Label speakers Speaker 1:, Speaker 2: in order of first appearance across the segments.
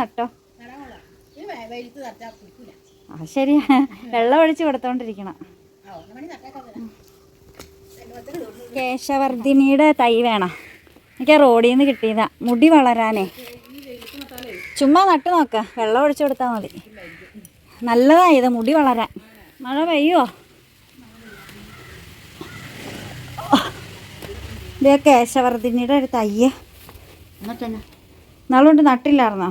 Speaker 1: നട്ടോ. ആ ശരിയാ വെള്ളം ഒഴിച്ച് കൊടുത്തോണ്ടിരിക്കണം. കേശവർദ്ധിനിയുടെ തൈ വേണം. എനിക്ക് റോഡിൽ നിന്ന് കിട്ടിയതാ. മുടി വളരാനേ. ചുമ്മാ നട്ടു നോക്ക. വെള്ളം ഒഴിച്ചു കൊടുത്താൽ മതി. നല്ലതായത് മുടി വളരാൻ. മഴ പെയ്യോ ഇതേ കേശവർദ്ധിനിയുടെ ഒരു തയ്യ.
Speaker 2: എന്നിട്ട് തന്നെ
Speaker 1: നാളുകൊണ്ട് നട്ടില്ലായിരുന്നാ!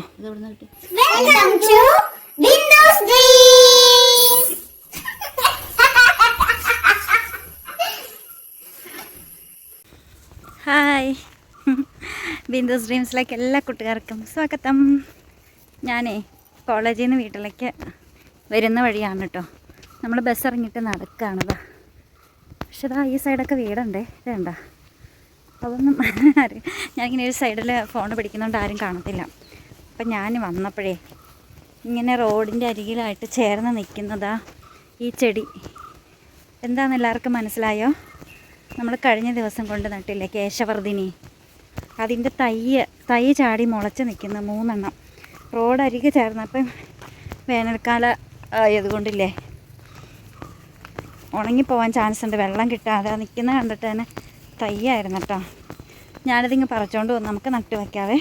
Speaker 1: ഹായ് ബിന്ദുസ് ഡ്രീംസിലേക്ക് എല്ലാ കുട്ടുകാർക്കും സ്വാഗതം. ഞാനേ കോളേജിൽ നിന്ന് വീട്ടിലേക്ക് വരുന്ന വഴിയാണ് കേട്ടോ നമ്മൾ ബസ് ഇറങ്ങിയിട്ട് നടക്കുകയാണത് പക്ഷെ ഇതാ ഈ സൈഡൊക്കെ വീടുണ്ടേ. ഇതുണ്ട അതൊന്നും ആരും ഞാനിങ്ങനെ ഒരു സൈഡിൽ ഫോൺ പിടിക്കുന്നതുകൊണ്ട് ആരും കാണത്തില്ല. അപ്പം ഞാൻ വന്നപ്പോഴേ ഇങ്ങനെ റോഡിന്റെ അരികിലായിട്ട് ചേർന്ന് നിൽക്കുന്നതാ ഈ ചെടി. എന്താണെന്ന് എല്ലാവർക്കും മനസ്സിലായോ? നമ്മൾ കഴിഞ്ഞ ദിവസം കൊണ്ട് നട്ടില്ലേ കേശവർദ്ധിനി? അതിന്റെ തയ്യ് തൈ ചാടി മുളച്ച് നിൽക്കുന്ന മൂന്നെണ്ണം. റോഡ് അരികെ ചേർന്നപ്പം വേനൽക്കാല ആയതുകൊണ്ടില്ലേ? ഉണങ്ങിപ്പോവാൻ ചാൻസ് ഉണ്ട്. വെള്ളം കിട്ടാതെ നിൽക്കുന്ന കണ്ടിട്ട് തന്നെ തയ്യായിരുന്നു കേട്ടോ ഞാനിതിങ്ങ് പറിച്ചോണ്ട് വന്ന് നമുക്ക് നട്ട് വയ്ക്കാവേ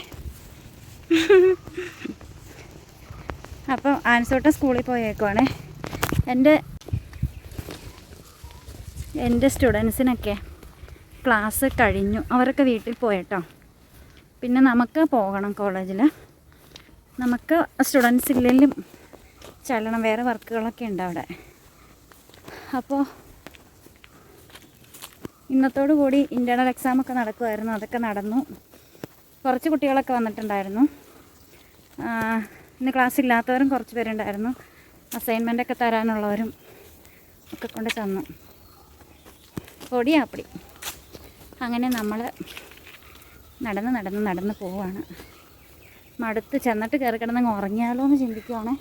Speaker 1: അപ്പം ആൻസോട്ടം സ്കൂളിൽ പോയേക്കുവാണേ. എന്റെ എന്റെ സ്റ്റുഡൻസിനൊക്കെ ക്ലാസ് കഴിഞ്ഞു. അവരൊക്കെ വീട്ടിൽ പോയേട്ടോ. പിന്നെ നമുക്ക് പോകണം കോളേജിൽ നമുക്ക് സ്റ്റുഡൻസ് ഇല്ലെങ്കിലും ചെല്ലണം. വേറെ വർക്കുകളൊക്കെ ഉണ്ട് അവിടെ. അപ്പോൾ ഇന്നത്തോടു കൂടി ഇന്റേർണൽ എക്സാമൊക്കെ നടക്കുമായിരുന്നു അതൊക്കെ നടന്നു. കുറച്ച് കുട്ടികളൊക്കെ വന്നിട്ടുണ്ടായിരുന്നു. ഇന്ന് ക്ലാസ് ഇല്ലാത്തവരും കുറച്ച് പേരുണ്ടായിരുന്നു. അസൈൻമെന്റൊക്കെ തരാനുള്ളവരും ഒക്കെ കൊണ്ട് തന്നു. പൊടിയാപ്പടി. അങ്ങനെ നമ്മൾ നടന്ന് നടന്ന് നടന്ന് പോവാണ്. മടുത്ത് ചെന്നിട്ട് കയറി കിടന്നങ്ങ് ഉറങ്ങിയാലോ എന്ന് ചിന്തിക്കുവാണ്.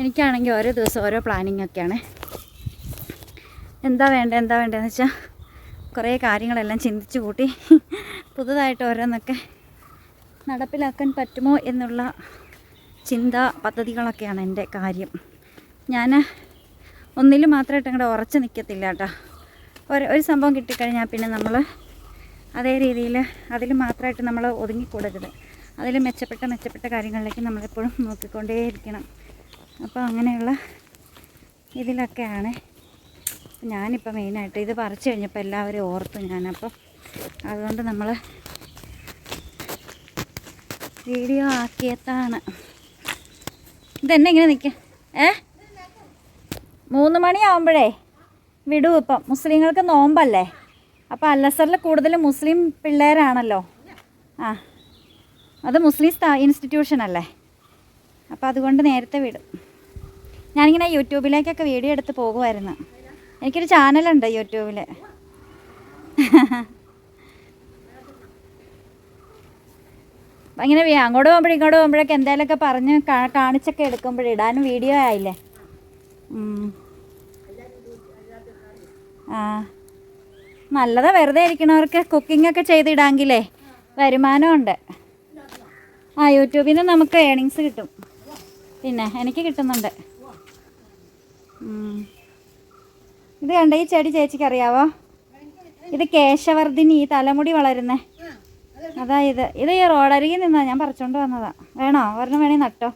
Speaker 1: എനിക്കാണെങ്കിൽ ഓരോ ദിവസം ഓരോ പ്ലാനിങ് ഒക്കെയാണ്. എന്താ വേണ്ടത് എന്താ വേണ്ടതെന്ന് വെച്ചാൽ കുറേ കാര്യങ്ങളെല്ലാം ചിന്തിച്ചു കൂട്ടി പുതുതായിട്ട് ഓരോന്നൊക്കെ നടപ്പിലാക്കാൻ പറ്റുമോ എന്നുള്ള ചിന്താ പദ്ധതികളൊക്കെയാണ് എന്റെ കാര്യം. ഞാൻ ഒന്നിൽ മാത്രമായിട്ട് അങ്ങോട്ട് ഉറച്ച് നിൽക്കത്തില്ല കേട്ടോ. ഒരു ഒരു സംഭവം കിട്ടിക്കഴിഞ്ഞാൽ പിന്നെ നമ്മൾ അതേ രീതിയിൽ അതിൽ മാത്രമായിട്ട് നമ്മൾ ഒതുങ്ങിക്കൂടരുത്. അതിൽ മെച്ചപ്പെട്ട മെച്ചപ്പെട്ട കാര്യങ്ങളിലേക്ക് നമ്മളെപ്പോഴും നോക്കിക്കൊണ്ടേയിരിക്കണം. അപ്പോൾ അങ്ങനെയുള്ള ഇതിലൊക്കെയാണ് ഞാനിപ്പോൾ മെയിനായിട്ട് ഇത് പറിച്ചു കഴിഞ്ഞപ്പോൾ എല്ലാവരും ഓർത്തു ഞാനപ്പോൾ അതുകൊണ്ട് നമ്മൾ വീഡിയോ ആക്കിയതാണ്. ഇതെന്നെ ഇങ്ങനെ നിൽക്കുക ഏ? മൂന്ന് മണിയാവുമ്പോഴേ വിടൂ ഇപ്പം. മുസ്ലിങ്ങൾക്ക് നോമ്പല്ലേ? അപ്പോൾ അല്ലസറിൽ കൂടുതൽ മുസ്ലിം പിള്ളേരാണല്ലോ. ആ. അത് മുസ്ലിം സ്ഥാ ഇൻസ്റ്റിറ്റ്യൂഷൻ അല്ലേ? അപ്പോൾ അതുകൊണ്ട് നേരത്തെ വിടും. ഞാനിങ്ങനെ യൂട്യൂബിലേക്കൊക്കെ വീഡിയോ എടുത്ത് പോകുമായിരുന്നു എനിക്കൊരു ചാനലുണ്ട് യൂട്യൂബിൽ അങ്ങനെ അങ്ങോട്ട് പോകുമ്പോഴും ഇങ്ങോട്ട് പോകുമ്പോഴൊക്കെ എന്തായാലൊക്കെ പറഞ്ഞ് കാണിച്ചൊക്കെ എടുക്കുമ്പോഴേ ഇടാനും വീഡിയോ ആയില്ലേ? ആ. നല്ലതാ വെറുതെ ഇരിക്കണവർക്ക് കുക്കിംഗ് ഒക്കെ ചെയ്തിടാങ്കിലേ വരുമാനമുണ്ട്. ആ യൂട്യൂബിൽ നിന്ന് നമുക്ക് ഏണിങ്സ് കിട്ടും. പിന്നെ എനിക്ക് കിട്ടുന്നുണ്ട്. ഇത് കണ്ട ഈ ചെടി ചേച്ചിക്ക് അറിയാവോ ഇത് കേശവർദ്ധിനി ഈ തലമുടി വളരുന്നേ. അതാ ഇത് ഇത് ഈ റോഡരികിൽ നിന്നാ ഞാൻ പറിച്ചോണ്ട് വന്നതാ. വേണോ? ഒരെണ്ണം വേണേ നട്ടോ.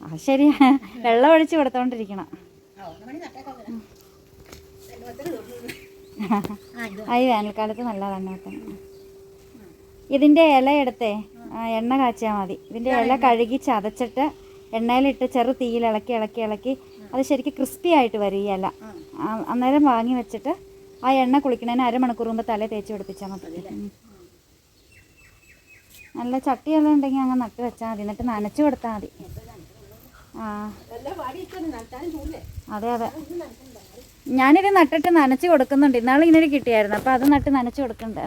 Speaker 1: ആ ശരി. വെള്ളം ഒഴിച്ച് കൊടുത്തോണ്ടിരിക്കണം. ഈ വേനൽക്കാലത്ത് നല്ലതാണ് കേട്ടോ. ഇതിന്റെ ഇല എടുത്തേ. എണ്ണ കാച്ചിയാൽ മതി. ഇതിന്റെ ഇല കഴുകി ചതച്ചിട്ട് എണ്ണയിലിട്ട് ചെറു തീയിൽ ഇളക്കി ഇളക്കി ഇളക്കി അത് ശരിക്കും ക്രിസ്പി ആയിട്ട് വരും ഈ ഇല ആ, അന്നേരം വാങ്ങി വെച്ചിട്ട് ആ എണ്ണ കുളിക്കണതിന് അരമണിക്കൂർ മുമ്പ് തല തേച്ച് പിടിപ്പിച്ചാൽ മതി. നല്ല ചട്ടിയെല്ലാം ഉണ്ടെങ്കിൽ അങ്ങ് നട്ട് വെച്ചാൽ മതി. എന്നിട്ട് നനച്ചു കൊടുത്താൽ മതി. ആ. അതെ അതെ. ഞാനിത് നട്ടിട്ട് നനച്ച് കൊടുക്കുന്നുണ്ട്. ഇന്നാൾ ഇങ്ങനെ കിട്ടിയായിരുന്നു. അപ്പോൾ അത് നട്ട് നനച്ച് കൊടുക്കുന്നുണ്ട്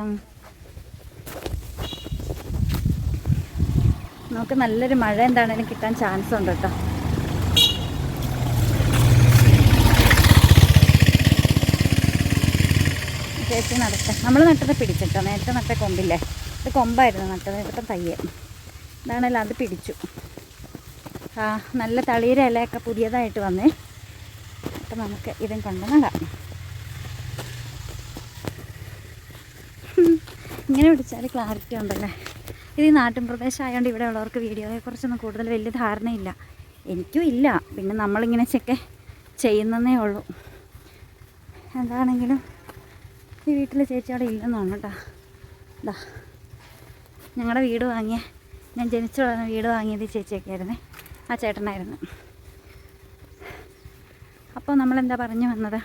Speaker 1: നമുക്ക് നല്ലൊരു മഴ എന്താണേലും കിട്ടാൻ ചാൻസ് ഉണ്ട് കേട്ടോ ചേച്ചി നടക്കുക നമ്മൾ നട്ടത് പിടിച്ചിട്ടോ? നേരത്തെ നട്ട കൊമ്പില്ലേ? ഇത് കൊമ്പായിരുന്നു നട്ടത്. ഇപ്പം തയ്യ ഇതാണല്ലോ അത് പിടിച്ചു. ആ നല്ല തളിയുടെ ഇലയൊക്കെ പുതിയതായിട്ട് വന്നേ. അപ്പം നമുക്ക് ഇതും കൊണ്ട് നടാം. ഇങ്ങനെ പിടിച്ചാൽ ക്ലാരിറ്റി ഉണ്ടല്ലേ? ഇത് ഈ നാട്ടിൻ പ്രദേശമായതുകൊണ്ട് ഇവിടെ ഉള്ളവർക്ക് വീഡിയോയെക്കുറിച്ചൊന്നും കൂടുതൽ വലിയ ധാരണയില്ല. എനിക്കും ഇല്ല. പിന്നെ നമ്മളിങ്ങനെ ചെക്കെ ചെയ്യുന്നതേ ഉള്ളൂ. എന്താണെങ്കിലും ഈ വീട്ടിൽ ചേച്ചി അവിടെ ഇല്ലെന്നാണ് കേട്ടോ ഇതാ ഞങ്ങളുടെ വീട് വാങ്ങിയ ഞാൻ ജനിച്ചു വളർന്ന വീട് വാങ്ങിയത് ചേച്ചിയൊക്കെ ആയിരുന്നേ ആ ചേട്ടനായിരുന്നു. അപ്പോൾ നമ്മളെന്താ പറഞ്ഞു വന്നത്?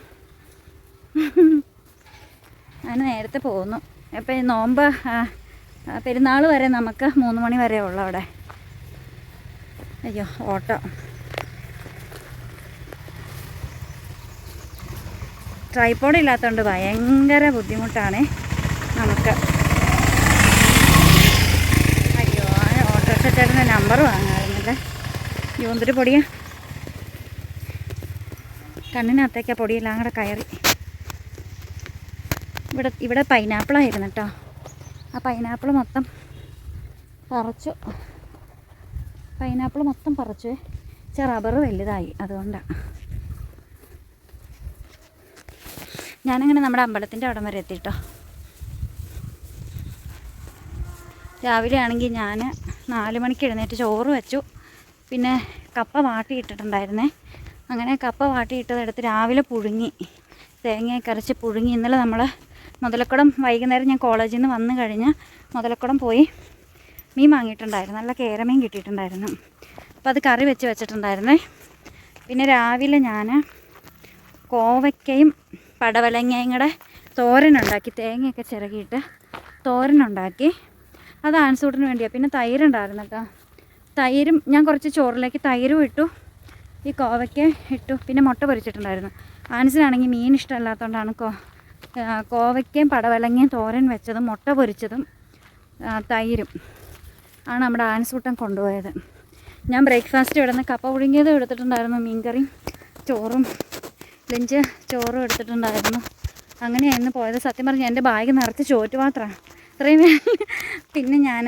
Speaker 1: അതിന് നേരത്തെ അപ്പോൾ ഈ നോമ്പ് പെരുന്നാൾ വരെ നമുക്ക് മൂന്ന് മണി വരെ ഉള്ളു അവിടെ. അയ്യോ ഓട്ടോ. ട്രൈപ്പോഡ് ഇല്ലാത്തതുകൊണ്ട് ഭയങ്കര ബുദ്ധിമുട്ടാണ്. നമുക്ക് അയ്യോ ആ ഓട്ടോറിക്ഷ ചേട്ടന്റെ നമ്പർ വാങ്ങാറുണ്ട്. യൂന്തിരി പൊടിയാ. കണ്ണിനകത്തേക്ക് ആ പൊടിയെല്ലാം കൂടെ കയറി. ഇവിടെ ഇവിടെ പൈനാപ്പിളായിരുന്നു കേട്ടോ ആ പൈനാപ്പിൾ മൊത്തം പറിച്ചു. പൈനാപ്പിൾ മൊത്തം പറിച്ചു. ചെ റബ്ബർ വലുതായി അതുകൊണ്ടാണ് ഞാനങ്ങനെ നമ്മുടെ അമ്പലത്തിന്റെ അവിടം വരെ എത്തിട്ടോ. രാവിലെ ആണെങ്കിൽ ഞാൻ നാല് മണിക്ക് എഴുന്നേറ്റ് ചോറ് വെച്ചു. പിന്നെ കപ്പ വാട്ടിയിട്ടിട്ടുണ്ടായിരുന്നേ. അങ്ങനെ കപ്പ വാട്ടിയിട്ടതെടുത്ത് രാവിലെ പുഴുങ്ങി. തേങ്ങയൊക്കെ അരച്ച് പുഴുങ്ങി. ഇന്നലെ നമ്മൾ മുതലക്കുടം വൈകുന്നേരം ഞാൻ കോളേജിൽ നിന്ന് വന്നു കഴിഞ്ഞ് മുതലക്കുടം പോയി മീൻ വാങ്ങിയിട്ടുണ്ടായിരുന്നു. നല്ല കേരമീൻ കിട്ടിയിട്ടുണ്ടായിരുന്നു. അപ്പോൾ അത് കറി വെച്ച് വെച്ചിട്ടുണ്ടായിരുന്നേ. പിന്നെ രാവിലെ ഞാൻ കോവയ്ക്കയും പടവലങ്ങയും കൂടെ തോരനുണ്ടാക്കി തേങ്ങയൊക്കെ ചിരകിയിട്ട് തോരനുണ്ടാക്കി. അത് ആൻസൂട്ടിന് വേണ്ടിയാണ് പിന്നെ തൈരുണ്ടായിരുന്നു കേട്ടോ തൈരും ഞാൻ കുറച്ച് ചോറിലേക്ക് തൈരും ഇട്ടു. ഈ കോവയ്ക്ക ഇട്ടു. പിന്നെ മുട്ട പൊരിച്ചിട്ടുണ്ടായിരുന്നു. ആൻസിനാണെങ്കിൽ മീൻ ഇഷ്ടമല്ലാത്തതുകൊണ്ടാണ് കോ കോവയ്ക്കയും പടവലങ്ങയും തോരൻ വെച്ചതും മുട്ട പൊരിച്ചതും തൈരും ആണ് നമ്മുടെ ആൻസൂട്ടൻ കൊണ്ടുപോയത്. ഞാൻ ബ്രേക്ക്ഫാസ്റ്റ് ഇവിടെ നിന്ന് കപ്പ പുഴുങ്ങിയതും എടുത്തിട്ടുണ്ടായിരുന്നു. മീൻകറിയും ചോറും ലഞ്ച് ചോറും എടുത്തിട്ടുണ്ടായിരുന്നു. അങ്ങനെയായിരുന്നു പോയത്. സത്യം പറഞ്ഞാൽ എന്റെ ബാഗ് നിറച്ച് ചോറ്റ് മാത്രമാണ് ഇത്രയും പിന്നെ ഞാൻ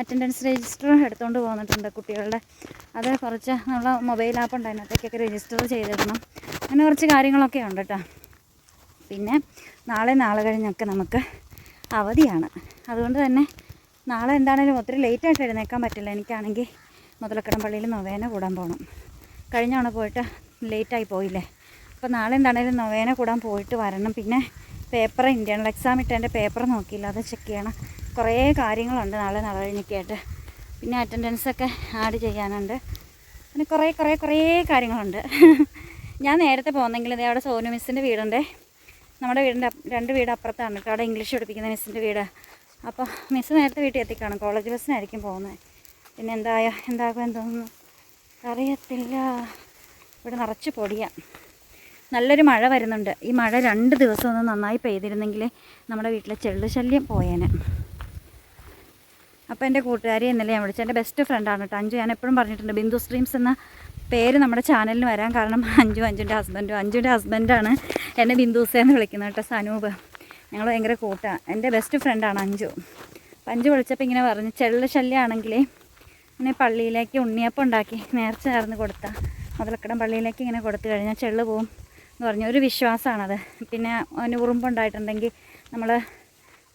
Speaker 1: അറ്റൻഡൻസ് രജിസ്റ്റർ എടുത്തുകൊണ്ട് പോന്നിട്ടുണ്ട് കുട്ടികളുടെ. അത് കുറച്ച് നമ്മൾ മൊബൈൽ ആപ്പ് ഉണ്ട്. അതിനകത്തേക്കൊക്കെ രജിസ്റ്റർ ചെയ്തിടണം. അങ്ങനെ കുറച്ച് കാര്യങ്ങളൊക്കെ ഉണ്ട് കേട്ടോ. പിന്നെ നാളെ നാളെ കഴിഞ്ഞൊക്കെ നമുക്ക് അവധിയാണ്. അതുകൊണ്ട് തന്നെ നാളെ എന്താണേലും ഒത്തിരി ലേറ്റായിട്ട് എഴുന്നേക്കാൻ പറ്റില്ല. എനിക്കാണെങ്കിൽ മുതലക്കടം പള്ളിയിൽ നൊവേന കൂടാൻ പോകണം കഴിഞ്ഞവണ പോയിട്ട് ലേറ്റായി പോയില്ലേ? അപ്പോൾ നാളെ എന്താണേലും നൊവേന കൂടാൻ പോയിട്ട് വരണം. പിന്നെ പേപ്പർ ഇന്റേണൽ എക്സാം ഇട്ട് എന്റെ പേപ്പർ നോക്കിയില്ല. അത് ചെക്ക് ചെയ്യണം. കുറേ കാര്യങ്ങളുണ്ട് നാളെ നാളെ കഴിഞ്ഞൊക്കെയായിട്ട് പിന്നെ അറ്റൻഡൻസൊക്കെ ആഡ് ചെയ്യാനുണ്ട്. പിന്നെ കുറേ കുറേ കുറേ കാര്യങ്ങളുണ്ട്. ഞാൻ നേരത്തെ പോകുന്നെങ്കിൽ ഇതേ അവിടെ സോനു മിസ്സിന്റെ വീടുണ്ട്. നമ്മുടെ വീടിന്റെ രണ്ട് വീട് അപ്പുറത്താണ് കേട്ടോ. അവിടെ ഇംഗ്ലീഷ് പഠിപ്പിക്കുന്ന മിസ്സിന്റെ വീട്. അപ്പോൾ മിസ്സ് നേരത്തെ വീട്ടിൽ എത്തിക്കാണ്. കോളേജ് ബസ്സിനായിരിക്കും പോകുന്നത് പിന്നെ എന്തായ എന്താകുമെന്ന് തോന്നുന്നു അറിയത്തില്ല. ഇവിടെ നിറച്ച് പൊടിയാണ് നല്ലൊരു മഴ വരുന്നുണ്ട്. ഈ മഴ രണ്ട് ദിവസം ഒന്ന് നന്നായി പെയ്തിരുന്നെങ്കിൽ നമ്മുടെ വീട്ടിലെ ചെള്ളു ശല്യം പോയേനെ. അപ്പോൾ എന്റെ കൂട്ടുകാരി ഇന്നലെ ഞാൻ വിളിച്ചത്? എന്റെ ബെസ്റ്റ് ഫ്രണ്ടാണ് കേട്ടോ അഞ്ചു ഞാൻ എപ്പോഴും പറഞ്ഞിട്ടുണ്ട് ബിന്ദു സ്ട്രീംസ് എന്ന പേര് നമ്മുടെ ചാനലിന് വരാൻ കാരണം അഞ്ചു അഞ്ചുന്റെ ഹസ്ബൻഡും അഞ്ചുന്റെ ഹസ്ബൻഡാണ് എന്നെ ബിന്ദുസേ എന്ന് വിളിക്കുന്നത് കേട്ടോ സനൂപ്. ഞങ്ങൾ ഭയങ്കര കൂട്ടാണ് എന്റെ ബെസ്റ്റ് ഫ്രണ്ടാണ് അഞ്ചു അപ്പം അഞ്ചു വിളിച്ചപ്പോൾ ഇങ്ങനെ പറഞ്ഞു ചെള്ളു ശല്യമാണെങ്കിൽ ഇങ്ങനെ പള്ളിയിലേക്ക് ഉണ്ണിയപ്പം ഉണ്ടാക്കി നേർച്ച ചേർന്ന് കൊടുത്ത. മുതലക്കടം പള്ളിയിലേക്ക് ഇങ്ങനെ കൊടുത്തു കഴിഞ്ഞാൽ ചെള്ളു പോവും എന്ന് പറഞ്ഞ. ഒരു വിശ്വാസമാണത്. പിന്നെ അതിന് ഉറുമ്പുണ്ടായിട്ടുണ്ടെങ്കിൽ നമ്മൾ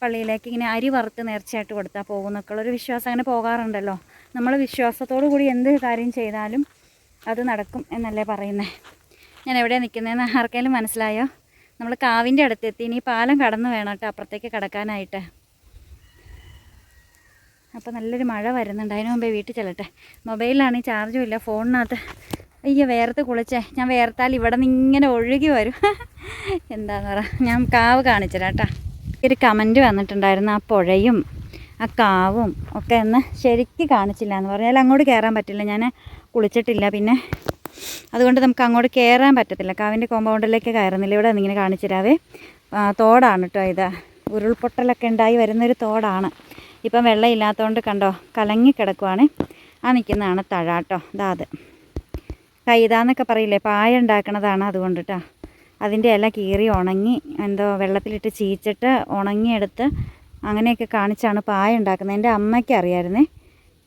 Speaker 1: പള്ളിയിലേക്ക് ഇങ്ങനെ അരി വറുത്ത് നേർച്ചയായിട്ട് കൊടുത്താൽ പോകുന്നൊക്കെ ഒരു വിശ്വാസം അങ്ങനെ പോകാറുണ്ടല്ലോ. നമ്മൾ വിശ്വാസത്തോടു കൂടി എന്ത് കാര്യം ചെയ്താലും അത് നടക്കും എന്നല്ലേ പറയുന്നത് ഞാൻ എവിടെയാണ് നിൽക്കുന്നതെന്ന് ആർക്കെങ്കിലും മനസ്സിലായോ? നമ്മൾ കാവിന്റെ അടുത്തെത്തി ഇനി പാലം കടന്നു വേണം കേട്ടോ അപ്പുറത്തേക്ക് കിടക്കാനായിട്ട്. അപ്പോൾ നല്ലൊരു മഴ വരുന്നുണ്ട്. അതിന് മുമ്പേ വീട്ടിൽ ചെല്ലട്ടെ. മൊബൈലിലാണെങ്കിൽ ചാർജും ഇല്ല ഫോണിനകത്ത് അയ്യോ വേർത്ത് കുളിച്ചേ. ഞാൻ വേർത്താൽ ഇവിടെ നിന്ന് ഇങ്ങനെ ഒഴുകി വരും. എന്താന്ന് പറ. ഞാൻ കാവ് കാണിച്ചുതരാം ഒരു കമന്റ് വന്നിട്ടുണ്ടായിരുന്നു ആ പുഴയും ആ കാവും ഒക്കെ ഒന്ന് ശരിക്ക് കാണിച്ചില്ല എന്ന് പറഞ്ഞാൽ അങ്ങോട്ട് കയറാൻ പറ്റില്ല. ഞാൻ കുളിച്ചിട്ടില്ല പിന്നെ. അതുകൊണ്ട് നമുക്ക് അങ്ങോട്ട് കയറാൻ പറ്റത്തില്ല. കാവിന്റെ കോമ്പൗണ്ടിലേക്ക് കയറുന്നില്ല. ഇവിടെ ഇങ്ങനെ കാണിച്ചിരാവേ തോടാണ് കേട്ടോ ഇത്. ഉരുൾപൊട്ടലൊക്കെ ഉണ്ടായി വരുന്നൊരു തോടാണ്. ഇപ്പം വെള്ളം ഇല്ലാത്തതുകൊണ്ട് കണ്ടോ കലങ്ങി കിടക്കുവാണ് ആ നിൽക്കുന്നതാണ് തഴാട്ടോ കേട്ടോ. ഇതാ അത്. കൈതാന്നൊക്കെ പറയില്ലേ പായ ഉണ്ടാക്കണതാണ് അതുകൊണ്ട് കേട്ടോ അതിന്റെ ഇല കീറി ഉണങ്ങി എന്തോ വെള്ളത്തിലിട്ട് ചീച്ചിട്ട് ഉണങ്ങിയെടുത്ത് അങ്ങനെയൊക്കെ കാണിച്ചാണ് പായ ഉണ്ടാക്കുന്നത് എന്റെ അമ്മയ്ക്ക് അറിയായിരുന്നേ.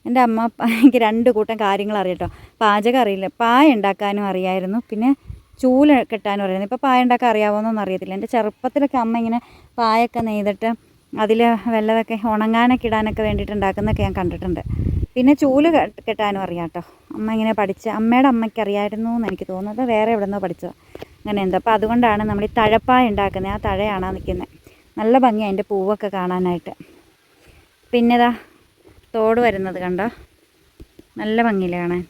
Speaker 1: എന്റെ അമ്മ എനിക്ക് രണ്ട് കൂട്ടം കാര്യങ്ങൾ അറിയട്ടോ. പാചകം അറിയില്ല. പായ ഉണ്ടാക്കാനും അറിയായിരുന്നു. പിന്നെ ചൂല കെട്ടാനും അറിയായിരുന്നു. ഇപ്പോൾ പായ ഉണ്ടാക്കാൻ അറിയാമോന്നൊന്നും അറിയത്തില്ല. എന്റെ ചെറുപ്പത്തിലൊക്കെ അമ്മ ഇങ്ങനെ പായൊക്കെ നെയ്തിട്ട് അതിൽ വല്ലതൊക്കെ ഉണങ്ങാനൊക്കെ ഇടാനൊക്കെ വേണ്ടിയിട്ട് ഉണ്ടാക്കുന്നൊക്കെ ഞാൻ കണ്ടിട്ടുണ്ട്. പിന്നെ ചൂൽ കെട്ടാനും അറിയാം കേട്ടോ അമ്മ ഇങ്ങനെ പഠിച്ച അമ്മയുടെ അമ്മയ്ക്ക് അറിയായിരുന്നു എന്ന് എനിക്ക് തോന്നുന്നത് വേറെ എവിടെ നിന്നോ പഠിച്ചത്. അങ്ങനെ എന്താ അപ്പോൾ അതുകൊണ്ടാണ് നമ്മൾ ഈ തഴപ്പായ ഉണ്ടാക്കുന്നത്. ആ തഴയാണ് നിൽക്കുന്നത് നല്ല ഭംഗിയാണ് അതിന്റെ പൂവൊക്കെ കാണാനായിട്ട്. പിന്നെതാ തോട് വരുന്നത് കണ്ടോ? നല്ല ഭംഗിയില്ല കാണാൻ.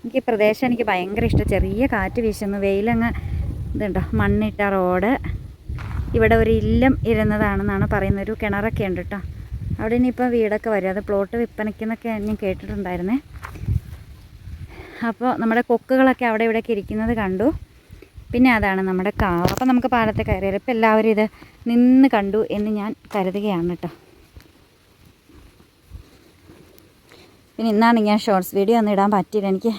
Speaker 1: എനിക്ക് ഈ പ്രദേശം എനിക്ക് ഭയങ്കര ഇഷ്ടം. ചെറിയ കാറ്റ് വീശുന്നു. വെയിലങ്ങ് ഇതുണ്ടോ? മണ്ണിട്ട റോഡ്. ഇവിടെ ഒരു ഇല്ലം ഇരുന്നതാണെന്നാണ് പറയുന്നത്. ഒരു കിണറൊക്കെ ഉണ്ട് കേട്ടോ അവിടെ ഇനിയിപ്പോൾ വീടൊക്കെ വരും. അത് പ്ലോട്ട് വിൽപ്പനയ്ക്കെന്നൊക്കെ ഞാൻ കേട്ടിട്ടുണ്ടായിരുന്നേ. അപ്പോൾ നമ്മുടെ കൊക്കുകളൊക്കെ അവിടെ ഇവിടെയൊക്കെ ഇരിക്കുന്നത് കണ്ടു. പിന്നെ അതാണ് നമ്മുടെ കാവ്. അപ്പോൾ നമുക്ക് പാലത്തെ കയറിയാൽ ഇപ്പോൾ എല്ലാവരും ഇത് നിന്ന് കണ്ടു എന്ന് ഞാൻ കരുതുകയാണ് കേട്ടോ. പിന്നെ ഇന്നാണ് ഞാൻ ഷോർട്സ് വീഡിയോ ഒന്നും ഇടാൻ പറ്റിയില്ല. എനിക്ക്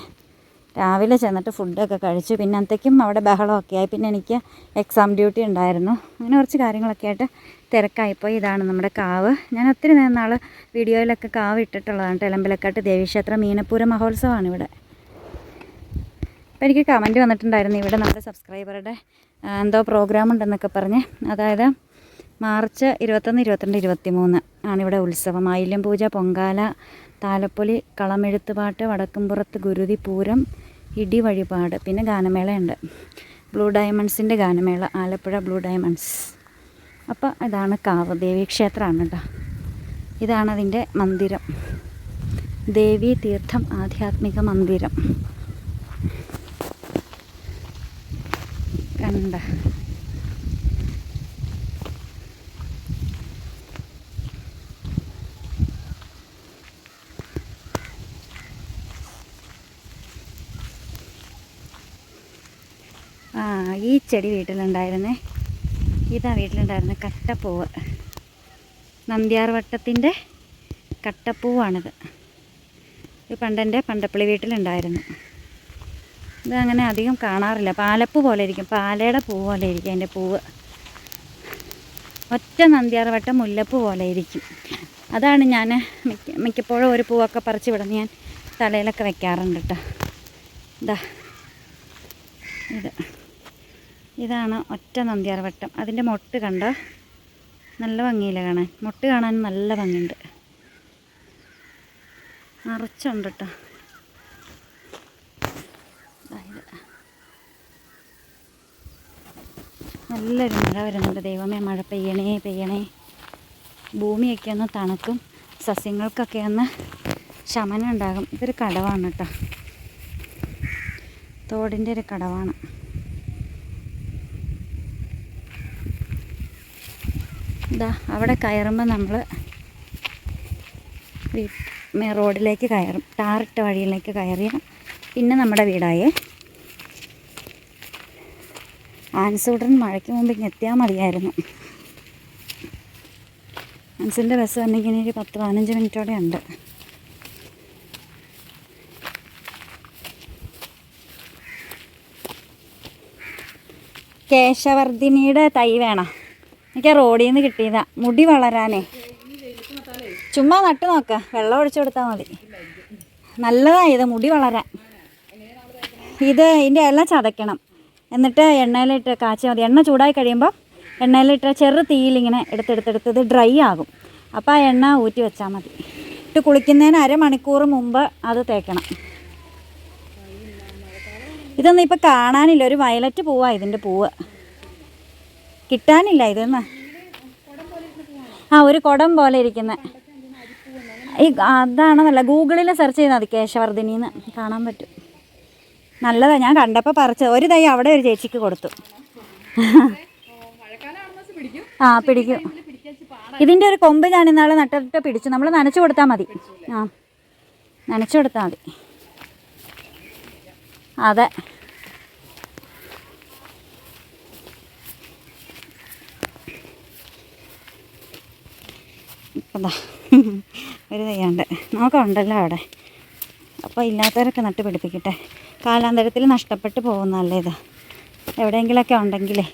Speaker 1: രാവിലെ ചെന്നിട്ട് ഫുഡൊക്കെ കഴിച്ചു. പിന്നെ അന്നത്തേക്കും അവിടെ ബഹളമൊക്കെ ആയി. പിന്നെ എനിക്ക് എക്സാം ഡ്യൂട്ടി ഉണ്ടായിരുന്നു. അങ്ങനെ കുറച്ച് കാര്യങ്ങളൊക്കെ ആയിട്ട് തിരക്കായിപ്പോയി ഇതാണ് നമ്മുടെ കാവ്. ഞാൻ ഒത്തിരി നാൾ വീഡിയോയിലൊക്കെ കാവ് ഇട്ടിട്ടുള്ളതാണ് ടെലമ്പലക്കാട്ട് ദേവീക്ഷേത്ര മീനപ്പൂര മഹോത്സവമാണ് ഇവിടെ. അപ്പോൾ എനിക്ക് കമന്റ് വന്നിട്ടുണ്ടായിരുന്നു ഇവിടെ നമ്മുടെ സബ്സ്ക്രൈബറുടെ എന്തോ പ്രോഗ്രാം ഉണ്ടെന്നൊക്കെ പറഞ്ഞ്. അതായത് മാർച്ച് ഇരുപത്തൊന്ന് ഇരുപത്തിരണ്ട് ഇരുപത്തി മൂന്ന് ആണിവിടെ ഉത്സവം. ആയില്യം പൂജ പൊങ്കാല താലപ്പൊലി കളമെഴുത്തുപാട്ട് വടക്കുംപുറത്ത് ഗുരുതി പൂരം ഇടി വഴിപാട് പിന്നെ ഗാനമേളയുണ്ട്. ബ്ലൂ ഡയമണ്ട്സിന്റെ ഗാനമേള ആലപ്പുഴ ബ്ലൂ ഡയമണ്ട്സ്. അപ്പോൾ ഇതാണ് കാവ് ദേവീക്ഷേത്രമാണ് കേട്ടോ ഇതാണ് അതിന്റെ മന്ദിരം. ദേവി തീർത്ഥം ആധ്യാത്മിക മന്ദിരം. കണ്ട. ആ ഈ ചെടി വീട്ടിലുണ്ടായിരുന്നേ. ഇതാ വീട്ടിലുണ്ടായിരുന്ന കട്ടപ്പൂവ്. നന്ദ്യാർവട്ടത്തിന്റെ കട്ടപ്പൂവാണിത്. ഇത് പണ്ടെന്റെ പണ്ടപ്പള്ളി വീട്ടിലുണ്ടായിരുന്നു. ഇത് അങ്ങനെ അധികം കാണാറില്ല. പാലപ്പൂ പോലെ ഇരിക്കും. പാലയുടെ പൂ പോലെ ഇരിക്കും അതിന്റെ പൂവ്. ഒറ്റ നന്ദ്യാർവട്ടം മുല്ലപ്പൂ പോലെ ഇരിക്കും. അതാണ് ഞാൻ മിക്ക മിക്കപ്പോഴും ഒരു പൂവൊക്കെ പറിച്ച് വിടുന്ന ഞാൻ തലയിലൊക്കെ വെക്കാറുണ്ട് കേട്ടോ ഇതാ ഇത്. ഇതാണ് ഒറ്റ നന്ദ്യാർവട്ടം അതിന്റെ മൊട്ട് കണ്ട? നല്ല ഭംഗിയില്ല കാണാൻ? മൊട്ട് കാണാൻ നല്ല ഭംഗിയുണ്ട്. നിറച്ചുണ്ട് കേട്ടോ. നല്ലൊരു മഴ വരുന്നുണ്ട് ദൈവമേ. മഴ പെയ്യണേ പെയ്യണേ. ഭൂമിയൊക്കെ ഒന്ന് തണുക്കും. സസ്യങ്ങൾക്കൊക്കെ ഒന്ന് ശമനം ഉണ്ടാകും. ഇതൊരു കടവാണ് കേട്ടോ തോടിന്റെ ഒരു കടവാണ്. ഇതാ അവിടെ കയറുമ്പോൾ നമ്മൾ റോഡിലേക്ക് കയറും. ടാറിട്ട വഴിയിലേക്ക് കയറിയ പിന്നെ നമ്മുടെ വീടായേ. ആൻസൂടൻ മഴയ്ക്ക് മുമ്പ് ഇങ്ങനെ എത്തിയാൽ മതിയായിരുന്നു. ആൻസിന്റെ ബസ് വന്നെങ്കിൽ ഇങ്ങനെ ഒരു പത്ത് പതിനഞ്ച് മിനിറ്റോടെ ഉണ്ട്. കേശവർദ്ധിനിയുടെ തൈ വേണം? എനിക്ക് റോഡിൽ നിന്ന് കിട്ടിയതാ. മുടി വളരാനേ. ചുമ്മാ നട്ട് നോക്ക. വെള്ളം ഒഴിച്ചു കൊടുത്താൽ മതി. നല്ലതാ ഇത് മുടി വളരാൻ. ഇത് ഇതിന്റെ ഇല ചതയ്ക്കണം. എന്നിട്ട് എണ്ണയിലിട്ട് കാച്ചിയാൽ മതി. എണ്ണ ചൂടായി കഴിയുമ്പോൾ എണ്ണയിലിട്ട് ചെറു തീയിലിങ്ങനെ എടുത്തെടുത്തെടുത്ത് ഇത് ഡ്രൈ ആകും. അപ്പോൾ ആ എണ്ണ ഊറ്റി വെച്ചാൽ മതി. ഇട്ട് കുളിക്കുന്നതിന് അരമണിക്കൂർ മുമ്പ് അത് തേക്കണം. ഇതൊന്നും ഇപ്പം കാണാനില്ല. ഒരു വയലറ്റ് പൂവാണ് ഇതിന്റെ പൂവ്. കിട്ടാനില്ല ഇതൊന്ന്? ആ ഒരു കുടം പോലെ ഇരിക്കുന്ന. ഈ അതാണെന്നല്ല ഗൂഗിളിൽ സെർച്ച് ചെയ്താൽ മതി കേശവർദ്ധിനിന്ന്. കാണാൻ പറ്റും. നല്ലതാണ് ഞാൻ കണ്ടപ്പോൾ പറിച്ചത് ഒരു തൈ അവിടെ ഒരു ചേച്ചിക്ക് കൊടുത്തു. ആ പിടിക്കും. ഇതിന്റെ ഒരു കൊമ്പ് ഞാൻ ഇന്നാൾ നട്ടിട്ട് പിടിച്ചു. നമ്മൾ നനച്ചു കൊടുത്താൽ മതി. ആ നനച്ചു കൊടുത്താൽ മതി. അതെ. ഇപ്പതാ ഒരു തയ്യാണ്ട് നോക്കമുണ്ടല്ലോ അവിടെ. അപ്പോൾ ഇല്ലാത്തവരൊക്കെ നട്ട് പിടിപ്പിക്കട്ടെ. കാലാന്തരത്തിൽ നഷ്ടപ്പെട്ട് പോകുന്നതല്ലേ ഇത്? എവിടെയെങ്കിലൊക്കെ ഉണ്ടെങ്കിലേ.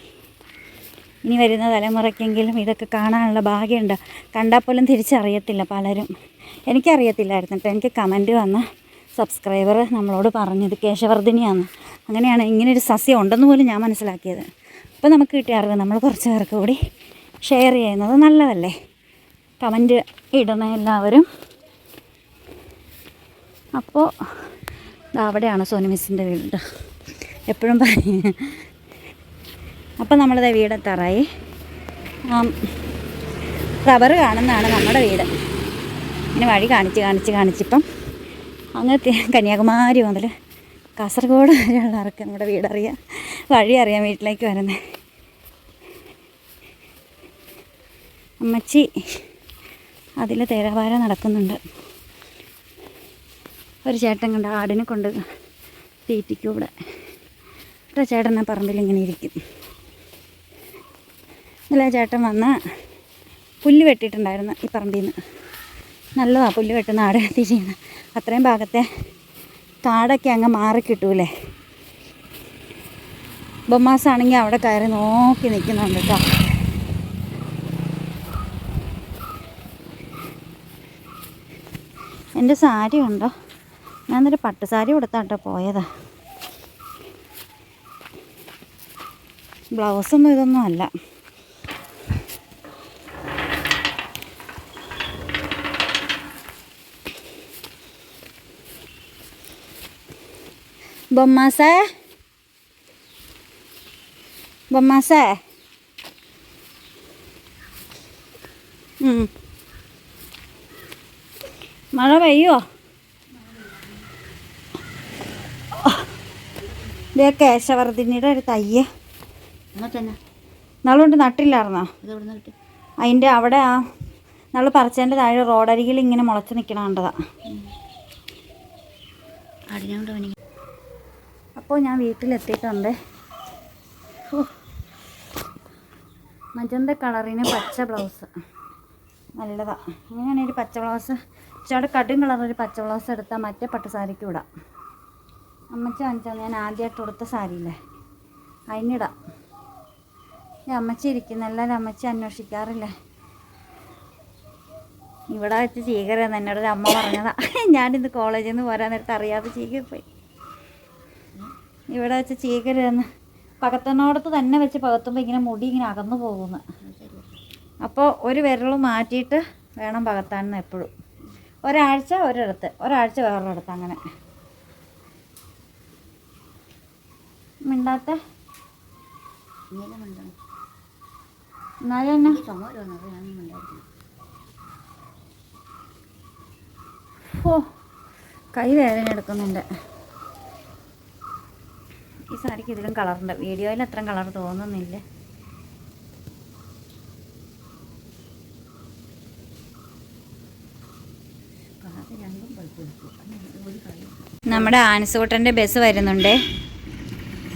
Speaker 1: ഇനി വരുന്ന തലമുറയ്ക്കെങ്കിലും ഇതൊക്കെ കാണാനുള്ള ഭാഗ്യമുണ്ട്? കണ്ടാൽ പോലും തിരിച്ചറിയത്തില്ല പലരും. എനിക്കറിയത്തില്ലായിരുന്നു കേട്ടോ. എനിക്ക് കമന്റ് വന്ന സബ്സ്ക്രൈബർ നമ്മളോട് പറഞ്ഞത് കേശവർദ്ധിനിയാണ് അങ്ങനെയാണ് ഇങ്ങനൊരു സസ്യം ഉണ്ടെന്ന് പോലും ഞാൻ മനസ്സിലാക്കിയത്. അപ്പോൾ നമുക്ക് കിട്ടിയ അറിവ് നമ്മൾ കുറച്ച് പേർക്ക് കൂടി ഷെയർ ചെയ്യുന്നത് നല്ലതല്ലേ? കമന്റ് ഇടണേ എല്ലാവരും. അപ്പോൾ അവിടെയാണ് സോനു മിസ്സിന്റെ വീട്. എപ്പോഴും പറയും. അപ്പം വീട് വീടെത്താറായി. റബ്ബർ കാണുന്നതാണ് നമ്മുടെ വീട്. ഇങ്ങനെ വഴി കാണിച്ച് കാണിച്ച് കാണിച്ചിപ്പം അങ്ങനത്തെ കന്യാകുമാരി മുതൽ കാസർഗോഡ് വരെയുള്ളവർക്ക് നമ്മുടെ വീടറിയാം. വഴി അറിയാം വീട്ടിലേക്ക് വരുന്നത് അമ്മച്ചി അതിൽ തേരാവാര നടക്കുന്നുണ്ട്. ഒരു ചേട്ടൻ കണ്ട് ആടിനെ കൊണ്ട് തീറ്റിക്കും ഇവിടെ. ഇവിടെ ചേട്ടൻ ആ പറമ്പിൽ ഇങ്ങനെ ഇരിക്കും. ഇന്നലെ ചേട്ടൻ വന്ന് പുല്ല് വെട്ടിയിട്ടുണ്ടായിരുന്നു ഈ പറമ്പിൽ നിന്ന് നല്ലതാണ് പുല്ല് വെട്ടുന്ന ആട് തിരിയുന്നത് അത്രയും ഭാഗത്തെ കാടൊക്കെ അങ്ങ് മാറി കിട്ടൂലേ. ബൊമ്മാസാണെങ്കിൽ അവിടെ കയറി നോക്കി നിൽക്കുന്നുണ്ട് കേട്ടോ. എന്റെ സാരി ഉണ്ടോ? ഞാൻ എന്നൊരു പട്ട് സാരി കൊടുത്താട്ടോ പോയതാ. ബ്ലൗസൊന്നും ഇതൊന്നും അല്ല. ബൊമ്മാസേ? ബൊമ്മാസേ? ഉം. മഴ പെയ്യോ? ഇതേ കേശവർദ്ധിനിയുടെ ഒരു തയ്യ്. നാളുകൊണ്ട് നട്ടില്ലായിരുന്നോ? അതിന്റെ അവിടെ ആ നമ്മൾ പറിച്ചതിന്റെ താഴെ റോഡരികിൽ ഇങ്ങനെ മുളച്ച്
Speaker 2: നിൽക്കണാണ്ടതാ
Speaker 1: അപ്പോൾ ഞാൻ വീട്ടിലെത്തിയിട്ടുണ്ട്. മജന്ത കളറിന് പച്ച ബ്ലൗസ്. നല്ലതാ. ഇങ്ങനെയാണ് ഒരു പച്ച ബ്ലൗസ് ഇച്ചിരി കടും കളറൊരു പച്ച ബ്ലൗസ് എടുത്താൽ മറ്റേ പട്ട് സാരിക്ക് വിടാം അമ്മച്ചി വാങ്ങിച്ചാൽ ഞാൻ ആദ്യമായിട്ട് കൊടുത്ത സാരിയില്ലേ അതിനിടാം ഈ അമ്മച്ചി ഇരിക്കുന്ന. എല്ലാവരും അമ്മച്ചി അന്വേഷിക്കാറില്ലേ? ഇവിടെ വെച്ച് ചീകരെന്ന് എന്നോട് അമ്മ പറഞ്ഞതാ. ഞാനിന്ന് കോളേജിൽ നിന്ന് പോരാൻ നേരത്തെ അറിയാതെ ചീകരി പോയി ഇവിടെ വെച്ച് ചീകരെന്ന് പകത്തുന്നോടത്ത് തന്നെ വെച്ച് പകത്തുമ്പോൾ ഇങ്ങനെ മുടി ഇങ്ങനെ അകന്നു പോകുന്നു. അപ്പോൾ ഒരു വിരൽ മാറ്റിയിട്ട് വേണം പകത്താനെന്ന് എപ്പോഴും. ഒരാഴ്ച ഒരിടത്ത് ഒരാഴ്ച വേറൊരിടത്ത് അങ്ങനെ. മിണ്ടാത്ത? ഓ കൈ വേദന എടുക്കുന്നുണ്ട്. ഈ സാരിക്ക് ഇതിലും കളറുണ്ട്. വീഡിയോയിൽ അത്രയും കളർ തോന്നുന്നില്ല
Speaker 2: അത് രണ്ടും കുഴപ്പമില്ല ഒരു കളി
Speaker 1: നമ്മുടെ ആൻസുകുട്ടന്റെ ബസ് വരുന്നുണ്ട്.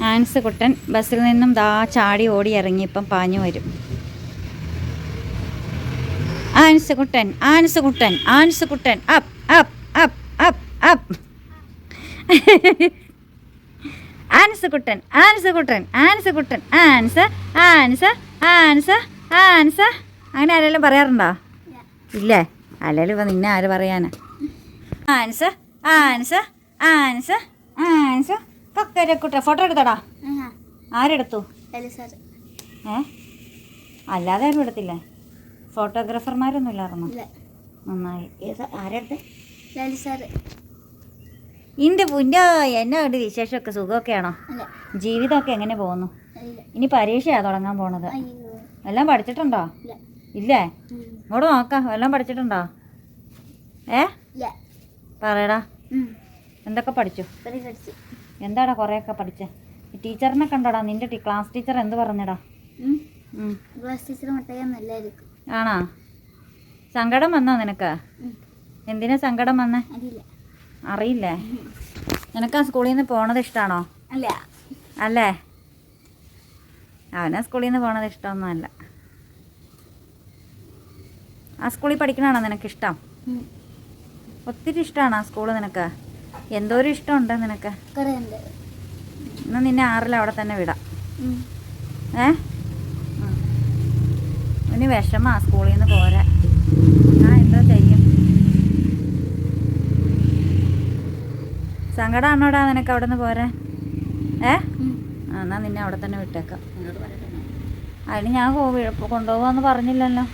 Speaker 1: ആൻസുകുട്ടൻ ബസ്സിൽ നിന്നും ദാ ചാടി ഓടി ഇറങ്ങി ഇപ്പം പാഞ്ഞു വരും. ആൻസുകുട്ടൻ ആൻസുകുട്ടൻ ആൻസുകുട്ടൻ up up up up up ആൻസുകുട്ടൻ ആൻസുകുട്ടൻ ആൻസുകുട്ടൻ ആൻസ ആൻസ ആൻസ ആൻസ അങ്ങനെ ആരെങ്കിലും പറയാറുണ്ടോ? ഇല്ലേ? അല്ലെങ്കിൽ ഇപ്പം നിന്നെ ആര് പറയാനാ? ആൻസ് ആൻസ് ആൻസ് ആൻസ്. കക്കരക്കുട്ട ഫോട്ടോ എടുത്തടാ. ആരെടുത്തു? ഏ? അല്ലാതെ ആരും എടുത്തില്ലേ. ഫോട്ടോഗ്രാഫർമാരൊന്നും ഇല്ലായിരുന്നു? നന്നായി.
Speaker 2: ആരെടുത്ത്?
Speaker 1: ഇന്റെ പുന്റെ എന്നാ ഉണ്ട് വിശേഷമൊക്കെ സുഖമൊക്കെയാണോ? ജീവിതമൊക്കെ എങ്ങനെ പോകുന്നു? ഇനി പരീക്ഷയാ തുടങ്ങാൻ പോണത്. എല്ലാം പഠിച്ചിട്ടുണ്ടോ? ഇല്ലേ. ഇങ്ങോട്ട് നോക്കാം. എല്ലാം പഠിച്ചിട്ടുണ്ടോ? ഏ? പറയടാ. എന്തൊക്കെ പഠിച്ചു? എന്താടാ കുറേയൊക്കെ പഠിച്ചേ? ടീച്ചറിനെ കണ്ടോടാ നിന്റെ ക്ലാസ് ടീച്ചർ എന്ത് പറഞ്ഞടാ.
Speaker 3: ക്ലാസ് ടീച്ചർ
Speaker 1: ആണോ? സങ്കടം വന്നോ നിനക്ക്? എന്തിനാ സങ്കടം വന്നേ?
Speaker 3: അറിയില്ല.
Speaker 1: അറിയില്ലേ? നിനക്ക് ആ സ്കൂളിൽ നിന്ന് പോണത് ഇഷ്ടമാണോ
Speaker 3: അല്ല.
Speaker 1: അല്ലേ? അവനാ സ്കൂളിൽ നിന്ന് പോണത് ഇഷ്ടമൊന്നുമല്ല ആ സ്കൂളിൽ പഠിക്കണാണോ നിനക്കിഷ്ടം? ഒത്തിരി ഇഷ്ടമാണോ ആ സ്കൂൾ നിനക്ക്? എന്തോരം ഇഷ്ടമുണ്ട് നിനക്ക്? എന്നാൽ നിന്നെ ആറിൽ അവിടെ തന്നെ വിടാം. ഏ? ഇനി വിഷമാ സ്കൂളിൽ നിന്ന് പോരാ ഞാൻ എന്താ ചെയ്യും. സങ്കടമാണോടാ നിനക്ക് അവിടെ നിന്ന് പോരാ ഏ? ആ എന്നാ നിന്നെ അവിടെ തന്നെ വിട്ടേക്കാം. അതിന് ഞാൻ കൊണ്ടുപോവാന്ന് പറഞ്ഞില്ലല്ലോ.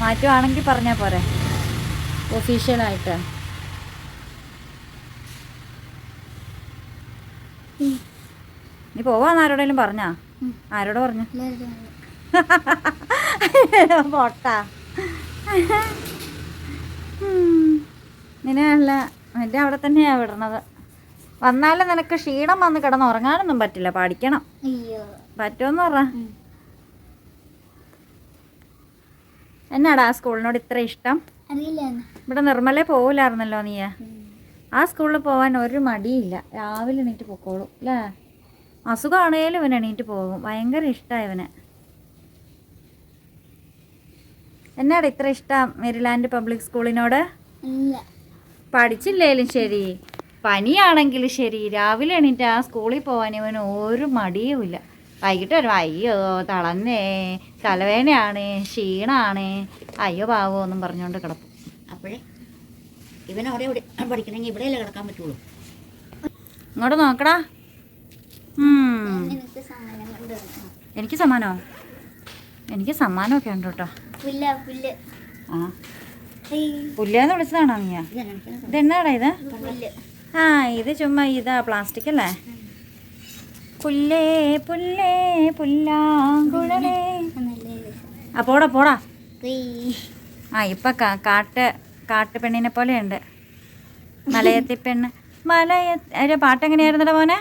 Speaker 1: മാറ്റുവാണെങ്കിൽ പറഞ്ഞാൽ പോരെ. ഒഫീഷ്യലായിട്ട് നീ പോവാന്ന് ആരോടെങ്കിലും പറഞ്ഞാ. ആരോട് പറഞ്ഞു? പോട്ടാ. നിന്നെയല്ല നിന്റെ അവിടെ തന്നെയാ വിടണത്. വന്നാലും നിനക്ക് ക്ഷീണം വന്ന് കിടന്ന് ഉറങ്ങാനൊന്നും പറ്റില്ല പഠിക്കണം. പറ്റുമെന്ന് പറ. എന്നാടാ സ്കൂളിനോട് ഇത്ര ഇഷ്ടം. ഇവിടെ നിർമ്മലേ പോവില്ലായിരുന്നല്ലോ
Speaker 3: നീയ.
Speaker 1: ആ സ്കൂളിൽ പോകാൻ ഒരു മടിയില്ല. രാവിലെ എണീറ്റ് പൊക്കോളൂ അല്ലേ? അസുഖമാണേലും ഇവൻ എണീറ്റ് പോകും. ഭയങ്കര ഇഷ്ടമാണ് ഇവന്. എന്നാട ഇത്ര ഇഷ്ടം മെരിലാൻഡ് പബ്ലിക് സ്കൂളിനോട്? പഠിച്ചില്ലേലും ശരി. പനിയാണെങ്കിലും ശരി. രാവിലെ എണീറ്റ് ആ സ്കൂളിൽ പോകാൻ ഇവന് ഒരു മടിയുമില്ല. വൈകിട്ട് വരും അയ്യോ തളന്നേ തലവേദനയാണ് ക്ഷീണമാണ് അയ്യോ പാവോ എന്നും പറഞ്ഞുകൊണ്ട് കിടക്കും
Speaker 2: അപ്പോഴേ ഇവൻ അവിടെ ഇവിടെ പഠിക്കണമെങ്കിൽ ഇവിടെയല്ലേ കിടക്കാൻ പറ്റുള്ളൂ.
Speaker 1: ഇങ്ങോട്ട് നോക്കടാ.
Speaker 3: എനിക്ക് സമ്മാനം
Speaker 1: എനിക്ക് സമ്മാനോ? എനിക്ക് സമ്മാനമൊക്കെ ഉണ്ട് കേട്ടോ. ആ. പുല്ലേന്ന് വിളിച്ചതാണോ നീ ഇതെന്നാടാ ഇത്? ആ ഇത് ചുമ്മാ ഇതാ പ്ലാസ്റ്റിക് അല്ലേ പുല്ലേ പുല്ലേ പുല്ലാങ്കുഴലേ. പോടാ പോടാ. ആ ഇപ്പൊ കാട്ട് കാട്ട് കാട്ടുപെണ്ണിനെ ഉണ്ട് മലയത്തി പെണ്ണ്. മലയ പാട്ട് എങ്ങനെയായിരുന്നടാ മോനെ?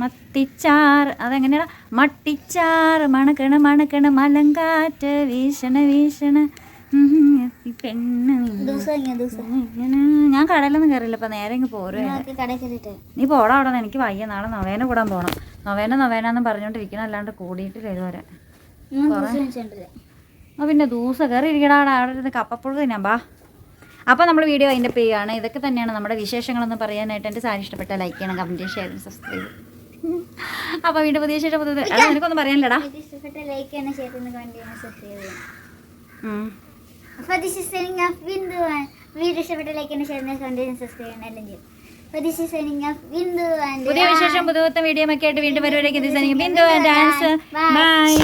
Speaker 1: മത്തിച്ചാറ് അതെങ്ങനെയാടാ? മട്ടിച്ചാറ് മണക്കണ് മണക്കണ് മലങ്കാറ്റ് വീശണ വീശണ. ഈ പെണ്ണ് ഞാൻ കടലൊന്നും കയറില്ല ഇപ്പൊ നേരെ ഇങ്ങ്
Speaker 3: കയറിയിട്ട്.
Speaker 1: നീ പോടാ അവിടെ എനിക്ക് വയ്യ. നാളെ നവേന കൂടാൻ പോണം. നവേന നവേനാന്ന് പറഞ്ഞോണ്ടിരിക്കണം അല്ലാണ്ട് കൂടിയിട്ടില്ല ഇതുവരെ ആ പിന്നെ ദൂസ കയറി ഇരിക്കടാ അവിടെ ഇരുന്ന് കപ്പപ്പുഴ തിന്നാം ബാ അപ്പോൾ നമ്മൾ വീഡിയോ അതിന്റെ ചെയ്യുകയാണ് ഇതൊക്കെ തന്നെയാണ് നമ്മുടെ വിശേഷങ്ങളെന്ന് പറയാനായിട്ട് എന്റെ സാരി ഇഷ്ടപ്പെട്ട ലൈക്ക് ചെയ്യണം കമന്റ് ഷെയർ സബ്സ്ക്രൈബ് അപ്പോൾ വീണ്ടും പുതിയ ശേഷം പുതിയ എടാ നിനക്കൊന്നും പറയാനില്ലടാ.
Speaker 3: ലൈക്ക് ചെയ്യണം ഷെയർ കമന്റ് സബ്സ്ക്രൈബ് ചെയ്യണം. അപ്പോൾ this is signing off Bindu video ഇഷ്ടപ്പെട്ട ലൈക്ക് ചെയ്യണം ഷെയർ ചെയ്യുന്ന കമന്റ് സബ്സ്ക്രൈബ് ചെയ്യണം എല്ലാം ചെയ്യും അപ്പോൾ this is signing off Bindu
Speaker 1: പുതിയ വിശേഷം പുതുവത്തം വീഡിയോ ഒക്കെ ആയിട്ട് വീണ്ടും വരുവരേക്ക് ബിന്ദു ആൻഡ് ഡാൻസ് ബൈ